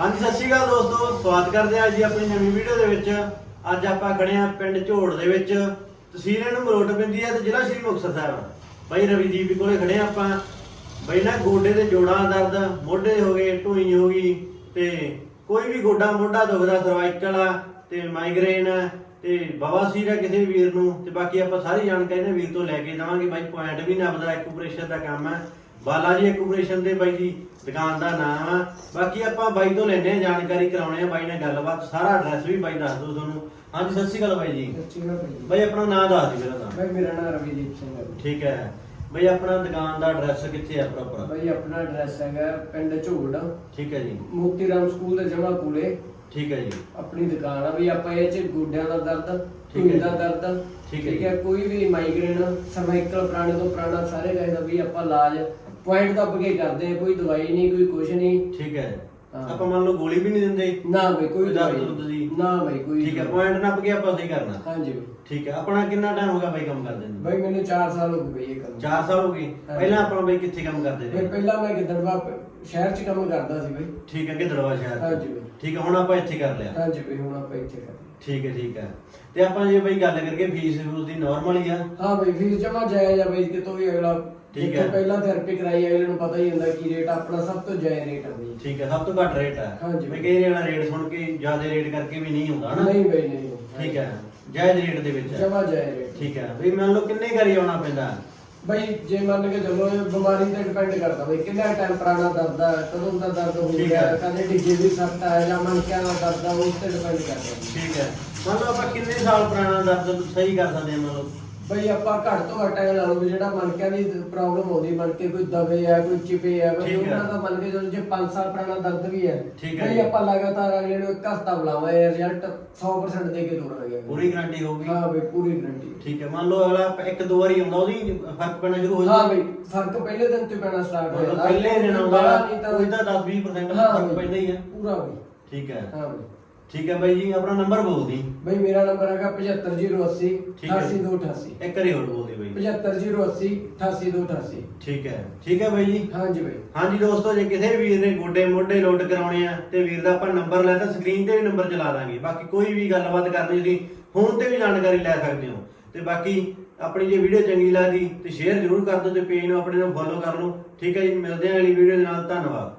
ਹਾਂਜੀ, ਸਤਿ ਸ਼੍ਰੀ ਅਕਾਲ ਦੋਸਤੋ, ਸਵਾਗਤ ਕਰਦੇ ਹਾਂ ਜੀ ਆਪਣੀ ਨਵੀਂ ਵੀਡੀਓ ਦੇ ਵਿੱਚ। ਅੱਜ ਆਪਾਂ ਖੜੇ ਹਾਂ ਪਿੰਡ ਝੋੜ ਦੇ ਵਿੱਚ। ਤਹਿਸੀਲ ਇਹਨੂੰ ਮਰੋਟ ਪੈਂਦੀ ਹੈ ਤੇ ਜ਼ਿਲ੍ਹਾ ਸ਼੍ਰੀ ਮੁਕਤਸਰ ਸਾਹਿਬ। ਬਾਈ ਰਵੀਦੀਪ ਕੋਲੇ ਖੜੇ ਹਾਂ ਆਪਾਂ। ਬਾਈ, ਨਾ ਗੋਡੇ ਦੇ ਜੋੜਾਂ ਦਰਦ, ਮੋਢੇ ਹੋ ਗਏ, ਢੂਈ ਹੋ ਗਈ ਤੇ ਕੋਈ ਵੀ ਗੋਡਾ ਮੋਢਾ ਦੁਖਦਾ, ਸਰਵਾਈਕਲ ਆ ਤੇ ਮਾਈਗ੍ਰੇਨ ਆ ਤੇ ਬਵਾਸੀਰ ਆ ਕਿਸੇ ਵੀਰ ਨੂੰ ਤੇ ਬਾਕੀ ਆਪਾਂ ਸਾਰੀ ਜਾਣਕਾਰੀ ਨਾ ਵੀਰ ਤੋਂ ਲੈ ਕੇ ਜਾਵਾਂਗੇ ਬਾਈ ਪੁਆਇੰਟ ਵੀ ਨੱਪਦਾ ਐਕੂਪਰੇਸ਼ਨ ਦਾ ਕੰਮ ਹੈ ਬਾਲਾ ਜੀ ਐਕੂਪਰੇਸ਼ਨ ਦੇ ਬਾਈ ਦੀ ਦੁਕਾਨ ਦਾ ਨਾਮ ਆ। ਬਾਕੀ ਆਪਾਂ ਬਾਈ ਤੋਂ ਲੈਣੇ ਆ ਜਾਣਕਾਰੀ ਕਰਾਉਣੇ ਆ। ਬਾਈ ਨਾਲ ਗੱਲਬਾਤ ਸਾਰਾ ਐਡਰੈਸ ਵੀ ਬਾਈ ਦੱਸ ਦੋ ਤੁਹਾਨੂੰ। ਹਾਂਜੀ ਸਤਿ ਸ਼੍ਰੀ ਅਕਾਲ ਬਾਈ ਜੀ। ਬਾਈ ਆਪਣਾ ਨਾਮ ਦੱਸ ਦਿਓ ਮੇਰਾ ਨਾਮ। ਭਾਈ ਮੇਰਾ ਨਾਮ ਰਵੀਦੀਪ ਸਿੰਘ ਹੈ। ਠੀਕ ਹੈ। ਬਾਈ ਆਪਣਾ ਦੁਕਾਨ ਦਾ ਐਡਰੈਸ ਕਿੱਥੇ ਆ ਪ੍ਰੋਪਰ ਭਾਈ ਆਪਣਾ ਐਡਰੈਸ ਹੈਗਾ ਪਿੰਡ ਝੋੜ। ਠੀਕ ਹੈ ਜੀ। ਮੋਤੀ ਰਾਮ ਸਕੂਲ ਦੇ ਜਮਾ ਕੋਲੇ। ਠੀਕ ਹੈ ਜੀ। ਆਪਣੀ ਦੁਕਾਨ ਆ ਵੀ ਆਪਾਂ ਇਹ ਚ ਗੋਡਿਆਂ ਦਾ ਦਰਦ ਠੀਕ ਹੈ ਢੂਈ ਦਾ ਜੀ। ਦਰਦ ਠੀਕ ਹੈ ਠੀਕ ਹੈ ਕੋਈ ਵੀ ਮਾਈਗ੍ਰੇਨ ਸਰਵਾਈਕਲ ਪੁਰਾਣੇ ਤੋਂ ਪੁਰਾਣਾ ਸਾਰੇ ਗਏ ਦਾ ਵੀ ਆਪਾਂ ਇਲਾਜ ਪੁਆਇੰਟ ਦੱਬ ਕੇ ਕਰਦੇ ਆ ਕੋਈ ਦਵਾਈ ਨਹੀਂ ਕੋਈ ਕੁਝ ਨਹੀਂ ਠੀਕ ਹੈ ਹਾਂ। ਆਪਾਂ ਮੰਨ ਲਓ ਗੋਲੀ ਵੀ ਨਹੀਂ ਦਿੰਦੇ ਨਾ ਭਾਈ ਕੋਈ ਕੋਈ ਦਵਾਈ ਦਰਦ ਦੀ? ਨਹੀਂ। ਨਾ ਭਾਈ ਕੋਈ ਠੀਕ ਹੈ ਦਵਾਈ। ਪੁਆਇੰਟ ਨੱਪ ਕੇ ਆਪਾਂ ਸਹੀ ਕਰਨਾ ਹਾਂਜੀ ਠੀਕ ਹੈ ਆਪਣਾ ਕਿੰਨਾ ਟਾਈਮ ਹੋ ਗਿਆ ਬਾਈ ਕੰਮ ਕਰਦੇ ਨੂੰ ਭਾਈ ਮੈਨੂੰ 4 ਸਾਲ ਹੋ ਗਏ ਇਹ ਕੰਮ 4 ਸਾਲ ਹੋ ਗਏ। ਪਹਿਲਾਂ ਆਪਾਂ ਬਾਈ ਕਿੱਥੇ ਕੰਮ ਕਰਦੇ ਸੀ ਪਹਿਲਾਂ ਮੈਂ ਗਿੱਦੜਵਾ ਸ਼ਹਿਰ ਚ ਕੰਮ ਕਰਦਾ ਸੀ ਭਾਈ ਠੀਕ ਹੈ ਗਿੱਦੜਵਾ ਸ਼ਹਿਰ। ਹਾਂਜੀ ਬਾਈ। ਠੀਕ ਹੈ ਹੁਣ ਆਪਾਂ ਇੱਥੇ ਕਰ ਲਿਆ ਹਾਂਜੀ ਭਾਈ ਹੁਣ ਆਪਾਂ ਇੱਥੇ ਕਰਦੇ ਠੀਕ ਹੈ ਠੀਕ ਹੈ ਤੇ ਆਪਾਂ ਜੇ ਬਾਈ ਗੱਲ ਕਰਕੇ ਫੀਸ ਫੂਸ ਦੀ ਨਾਰਮਲ ਹੀ ਆ ਹਾਂ ਬਈ ਫੀਸ ਜਮਾ ਜਾਇਜ਼ ਆ ਬਈ ਕਿਤੋਂ ਵੀ ਅਗਲਾ ਠੀਕ ਜਿੱਥੋਂ ਹੈ। ਪਹਿਲਾਂ ਥੈਰੇਪੀ ਕਰਾਈ ਅਗਲੇ ਨੂੰ ਪਤਾ ਹੀ ਹੁੰਦਾ ਕੀ ਰੇਟ ਆਪਣਾ ਸਭ ਤੋਂ ਜਾਇਜ਼ ਰੇਟ ਆ ਬਈ। ਠੀਕ ਹੈ ਸਭ ਤੋਂ ਘੱਟ ਰੇਟ ਹੈ ਹਾਂਜੀ। ਮੈਂ ਕਹੇ ਵਾਲਾ ਰੇਟ ਸੁਣ ਕੇ ਜ਼ਿਆਦਾ ਰੇਟ ਕਰਕੇ ਵੀ ਨਹੀਂ ਹੁੰਦਾ ਨਾ ਨਹੀਂ ਬਈ ਨਹੀਂ। ਠੀਕ ਹੈ ਜਾਇਜ਼ ਰੇਟ ਦੇ ਵਿੱਚ ਹੈ ਜਮਾ ਜਾਇਜ਼ ਰੇਟ ਠੀਕ ਹੈ ਵੀ ਮੰਨ ਲਓ ਕਿੰਨੇ ਘਰੀ ਆਉਣਾ ਪੈਂਦਾ? ਬਈ ਜੇ ਮੰਨ ਕੇ ਚੱਲੋ ਇਹ ਬਿਮਾਰੀ ਤੇ ਡਿਪੈਂਡ ਕਰਦਾ ਬਈ ਕਿੰਨਾ ਟਾਈਮ ਪੁਰਾਣਾ ਦਰਦ ਆ ਕਦੋਂ ਦਾ ਦਰਦ ਹੋ ਠੀਕ ਗਿਆ ਹੈ। ਕਦੇ ਡਿੱਗੇ ਵੀ ਸਕਦਾ ਹੈ ਜਾਂ ਮਨ ਕਿਆ ਦਾ ਦਰਦ ਆ ਉਸ ਤੇ ਡਿਪੈਂਡ ਕਰਦਾ। ਠੀਕ ਹੈ। ਮੰਨ ਲਓ ਆਪਾਂ ਕਿੰਨੇ ਸਾਲ ਪੁਰਾਣਾ ਦਰਦ ਸਹੀ ਕਰ ਸਕਦੇ ਹਾਂ ਮੰਨ ਲਓ? ਬਈ ਆਪਾਂ ਘੱਟ ਤੋਂ ਘੱਟ ਇਹ ਲਾ ਲਓ ਵੀ ਜਿਹੜਾ ਮਣਕਿਆਂ ਦੀ ਪ੍ਰੋਬਲਮ ਆਉਂਦੀ ਮਣਕੇ ਕੋਈ ਦਬੇ ਆ ਕੋਈ ਚਿਪੇ ਆ ਬਈ ਠੀਕ ਹੈ। ਉਹਨਾਂ ਦਾ ਮੰਨ ਕੇ ਚੱਲੋ ਜੇ 5 ਸਾਲ ਪੁਰਾਣਾ ਦਰਦ ਵੀ ਹੈ ਠੀਕ ਹੈ ਬਈ ਜੀ। ਆਪਾਂ ਲਗਾਤਾਰ ਅਗਲੇ ਨੂੰ ਇੱਕ ਹਫਤਾ ਬੁਲਾਵਾਂਗੇ ਰਿਜ਼ਲਟ 100% ਦੇ ਕੇ ਤੋਰਾਂਗੇ ਪੂਰੀ ਗਾਰੰਟੀ ਹੋਊਗੀ? ਹਾਂ ਬਈ ਪੂਰੀ ਗਰੰਟੀ ਠੀਕ ਹੈ ਮੰਨ ਲਓ ਅਗਲਾ ਇੱਕ ਦੋ ਵਾਰੀ ਆਉਂਦਾ ਉਹਦੀ ਫ਼ਰਕ ਪੈਣਾ ਸ਼ੁਰੂ ਹੋ ਹਾਂ ਜਾਂਦਾ। ਬਈ ਫ਼ਰਕ ਪਹਿਲੇ ਦਿਨ ਤੋਂ ਹੀ ਪੈਣਾ ਸਟਾਰਟ ਹੋ ਮਤਲਬ ਜਾਂਦਾ ਪਹਿਲੇ ਦਿਨ ਆਉਂਦਾ ਬਾਹਲਾ ਨਹੀਂ ਤਾਂ ਉਹਦਾ 10 20% ਹਾਂ ਫ਼ਰਕ ਬਈ, ਪੈਂਦਾ ਹੀ ਹੈ ਪੂਰਾ ਬਈ। ਠੀਕ ਹੈ। ਹਾਂ ਬਈ। ਠੀਕ ਹੈ ਬਾਈ ਜੀ ਆਪਣਾ ਨੰਬਰ ਬੋਲ ਦੀ। ਬਈ ਮੇਰਾ ਨੰਬਰ ਹੈਗਾ 75080 ਠੀਕ ਹੈ। 88288 ਇੱਕ ਵਾਰੀ ਹੋਰ ਬੋਲ ਦੀ ਬਾਈ 75080 88288 ਠੀਕ ਹੈ। ਠੀਕ ਹੈ ਬਾਈ ਜੀ? ਹਾਂਜੀ ਬਈ। ਹਾਂਜੀ ਦੋਸਤੋ ਜੇ ਕਿਸੇ ਵੀਰ ਨੇ ਗੋਡੇ ਮੋਢੇ ਲੋਡ ਕਰਾਉਣੇ ਆ ਤੇ ਵੀਰ ਦਾ ਆਪਾਂ ਨੰਬਰ ਲੈ ਤਾਂ ਸਕਰੀਨ ਤੇ ਵੀ ਨੰਬਰ ਚਲਾ ਦਾਂਗੇ। ਬਾਕੀ ਕੋਈ ਵੀ ਗੱਲਬਾਤ ਕਰਨੀ ਤੁਸੀਂ ਫੋਨ ਤੇ ਵੀ ਜਾਣਕਾਰੀ ਲੈ ਸਕਦੇ ਹੋ। ਤੇ ਬਾਕੀ ਆਪਣੀ ਜੇ ਵੀਡੀਓ ਚੰਗੀ ਲੱਗਦੀ ਤੇ ਸ਼ੇਅਰ ਜ਼ਰੂਰ ਕਰ ਦਿਓ ਤੇ ਪੇਜ ਨੂੰ ਆਪਣੇ ਨੂੰ ਫੋਲੋ ਕਰ ਲਓ। ਠੀਕ ਹੈ ਜੀ ਮਿਲਦੇ ਹਾਂ ਅਗਲੀ ਵੀਡੀਓ ਦੇ ਨਾਲ। ਧੰਨਵਾਦ।